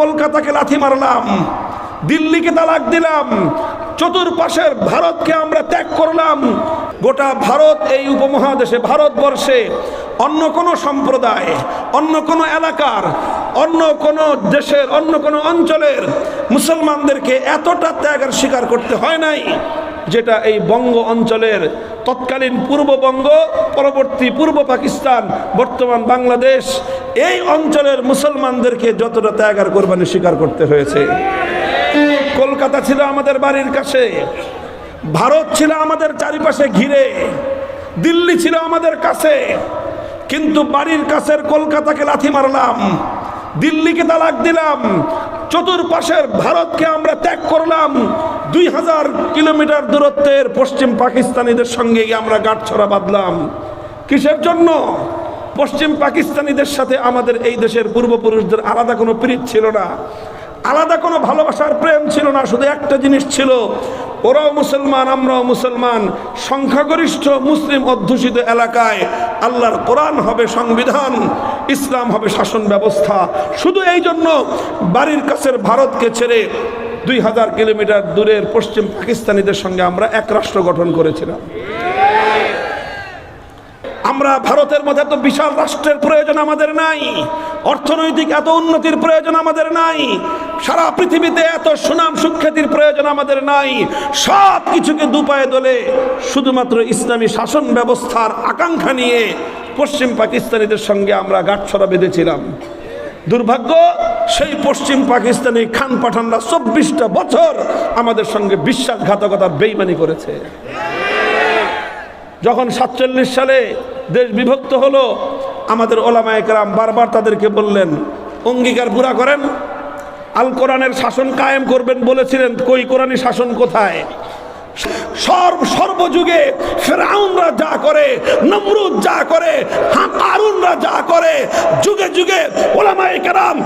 কলকাতাকে লাথি মারলাম, দিল্লিকে তালাক দিলাম, চতুর্পাশের ভারতকে আমরা ত্যাগ করলাম। গোটা ভারত এই উপমহাদেশে, ভারতবর্ষে অন্য কোনো সম্প্রদায়, অন্য কোনো এলাকার, অন্য কোনো দেশের, অন্য কোনো অঞ্চলের মুসলমানদেরকে এতটা ত্যাগের স্বীকার করতে হয় নাই। যেটা এই বঙ্গ অঞ্চলের তৎকালীন পূর্ববঙ্গ পরবর্তী পূর্ব পাকিস্তান, বর্তমান বাংলাদেশ, এই অঞ্চলের মুসলমানদেরকে যতটা ত্যাগ আর কোরবানি স্বীকার করতে হয়েছে। কলকাতা ছিল আমাদের বাড়ির কাছে, ভারত ছিল আমাদের চারিপাশে ঘিরে, দিল্লি ছিল আমাদের কাছে, কিন্তু বাড়ির কাছের কলকাতাকে লাথি মারলাম, দিল্লিকে তালাক দিলাম চতুর্পাশের ভারতকে আমরা ত্যাগ করলাম। দুই হাজার কিলোমিটার দূরত্বের পশ্চিম পাকিস্তানিদের সঙ্গে আমরা গাঁটছড়া বাঁধলাম। কিসের জন্য? পশ্চিম পাকিস্তানিদের সাথে আমাদের এই দেশের পূর্বপুরুষদের আলাদা কোনো প্রীত ছিল না। আলাদা কোনো ভালোবাসার প্রেম ছিল না, শুধু একটা জিনিস ছিল। ওরাও মুসলমান, আমরাও মুসলমান। সংখ্যাগরিষ্ঠ মুসলিম অধ্যুষিত এলাকায় আল্লাহর কোরআন হবে সংবিধান। ইসলাম হবে শাসন ব্যবস্থা। শুধু এই জন্য বাড়ির কাছের ভারতকে ছেড়ে দুই হাজার কিলোমিটার দূরের পশ্চিম পাকিস্তানিদের সঙ্গে আমরা এক রাষ্ট্র গঠন করেছিলাম। আমরা ভারতের মধ্যে এত বিশাল রাষ্ট্রের প্রয়োজন আমাদের নাই। অর্থনৈতিক এত উন্নতির প্রয়োজন আমাদের নাই। সারা পৃথিবীতে এত সুনাম সুখ্যাতির প্রয়োজন আমাদের নাই। সব কিছুকে দুপায়ে দোলে শুধুমাত্র ইসলামী শাসন ব্যবস্থার আকাঙ্ক্ষা নিয়ে পশ্চিম পাকিস্তানিদের সঙ্গে আমরা গাঁটছড়া বেঁধেছিলাম। দুর্ভাগ্য, সেই পশ্চিম পাকিস্তানি খান পাঠানরা চব্বিশটা বছর আমাদের সঙ্গে বিশ্বাসঘাতকতার বেইমানি করেছে। যখন সাতচল্লিশ সালে দেশ বিভক্ত হলো। আমাদের ওলামা একরাম বারবার তাদেরকে বললেন, অঙ্গীকার পুরা করেন। আল কোরআনের শাসন কায়েম করবেন বলেছিলেন, কই কোরআনী শাসন কোথায়? সর্ব সর্বযুগে ফেরাউনরা যা করে, নমরুদ যা করে হাকারুনরা যা করে, যুগে যুগে ওলামায়ে কেরাম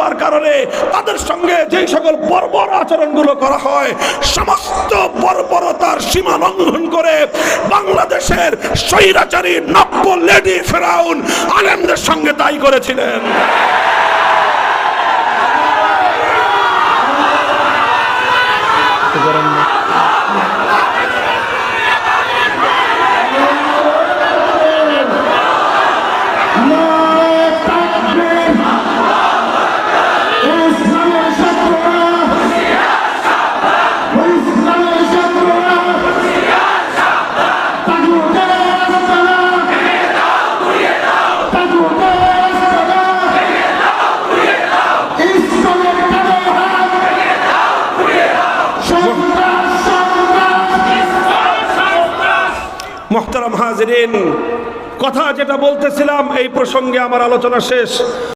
বলবার কারণে তাদের সঙ্গে যেই সকল বর্বর আচরণগুলো করা হয়, সমস্ত বর্বরতার সীমা লঙ্ঘন করে বাংলাদেশের স্বৈরাচারী নব্য লেডি ফেরাউন আলেমদের সঙ্গে দায়ী করেছিলেন। মোহতারাম হাজরিন কথা যেটা বলতেছিলাম এই প্রসঙ্গে আমার আলোচনা শেষ।